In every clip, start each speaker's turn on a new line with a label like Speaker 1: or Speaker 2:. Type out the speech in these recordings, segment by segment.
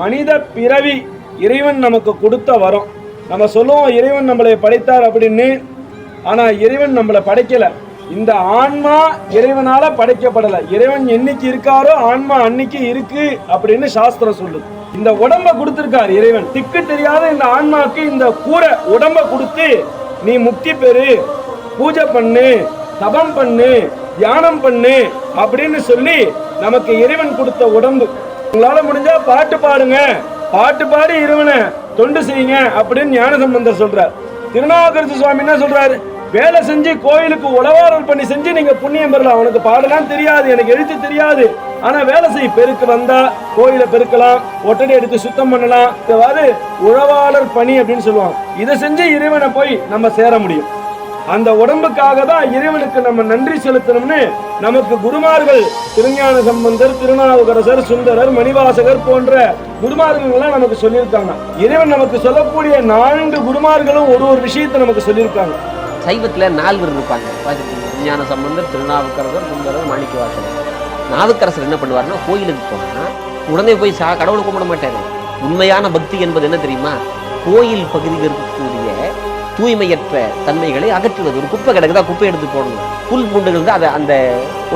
Speaker 1: மனித பிறவி இறைவன் நமக்கு கொடுத்த வரம். நம்ம சொல்லுவோம் இறைவன் நம்மளை படைத்தார் அப்படின்னு. ஆனால் இறைவன் நம்மளை படைக்கல. இந்த ஆன்மா இறைவனால படைக்கப்படலை. இறைவன் என்னைக்கு இருக்காரோ ஆன்மா அன்னைக்கு இருக்கு அப்படின்னு சாஸ்திரம் சொல்லுது. இந்த உடம்ப கொடுத்துருக்கார் இறைவன். திக்கு தெரியாத இந்த ஆன்மாக்கு இந்த கூரை உடம்ப கொடுத்து நீ முக்தி பெறு பூஜை பண்ணு தபம் பண்ணு தியானம் பண்ணு அப்படின்னு சொல்லி நமக்கு இறைவன் கொடுத்த உடம்பு. உங்களால முடிஞ்சா பாட்டு பாடுங்க. பாட்டு பாடி இறைவனை தொண்டு செய்யுங்க அப்படின்னு ஞானசம்பந்தர் சொல்றார். திருநாவுக்கரசு சுவாமி என்ன சொல்றாரு? வேலை செஞ்சு கோயிலுக்கு உழவாரல் பண்ணி செஞ்சு நீங்க புண்ணியம் பெறலாம். உனக்கு பாடலாம் தெரியாது எனக்கு எழுத்து தெரியாது. ஆனா வேலை செய். பெருக்கு வந்தா கோயிலை பெருக்கலாம் ஒட்டடி எடுத்து சுத்தம் பண்ணலாம். அதாவது உழவாளர் பணி அப்படின்னு சொல்லுவாங்க. இதை செஞ்சு இறைவனை போய் நம்ம சேர முடியும். அந்த உடம்புக்காக தான் இறைவனுக்கு நம்ம நன்றி செலுத்தணும்னு நமக்கு குருமார்கள் திருஞான சம்பந்தர் திருநாவுக்கரசர் சுந்தரர் மணிவாசகர் போன்ற குருமார்கள்லாம் நமக்கு சொல்லியிருக்காங்க. இறைவன் நமக்கு சொல்லக்கூடிய நான்கு குருமார்களும் ஒரு ஒரு விஷயத்தை நமக்கு சொல்லியிருக்காங்க.
Speaker 2: சைவத்தில் நால்வர் இருப்பாங்க. திருஞான விஞ்ஞான சம்பந்தர் திருநாவுக்கரசர் சுந்தரர் மாணிக்கவாசகர். நாவுக்கரசர் என்ன பண்ணுவார்னா கோயிலுக்கு போனா உடனே போய் சா கடவுளை கும்பிட மாட்டாரு. உண்மையான பக்தி என்பது என்ன தெரியுமா? கோயில் பகுதியில் இருக்கக்கூடிய தூய்மையற்ற தன்மைகளை அகற்றுவது. ஒரு குப்பை கிடக்குதா குப்பை எடுத்து போடணும். புல் பூண்டுகள் தான் அதை அந்த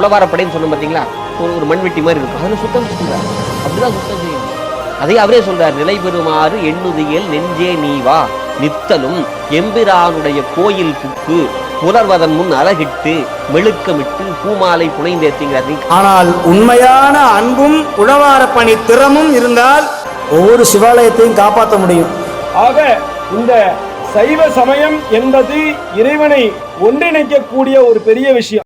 Speaker 2: உளவாரப்படைன்னு சொன்னோம் பார்த்தீங்களா ஒரு ஒரு மண்வெட்டி மாதிரி இருக்கும். அதில் சுத்தம் செய்கிறார் அப்படிதான் சுத்தம் செய்யணும் அதை அவரே சொல்றார் நிலை பெறுமாறு எண்ணுதியல் நெஞ்சே நீ வா நித்தலும் எம்பிரானுடைய கோயில் புக்கு புலர்வதன் முன் அழகிட்டு மெழுக்கமிட்டு பூமாலை புனைந்தேத்திங்கிறார்
Speaker 3: ஆனால் உண்மையான அன்பும் உழவார பணி திறமும் இருந்தால் ஒவ்வொரு சிவாலயத்தையும் காப்பாற்ற முடியும்.
Speaker 1: ஆக இந்த சைவ சமயம் என்பது இறைவனை ஒன்றிணைக்கக்கூடிய ஒரு பெரிய விஷயம்.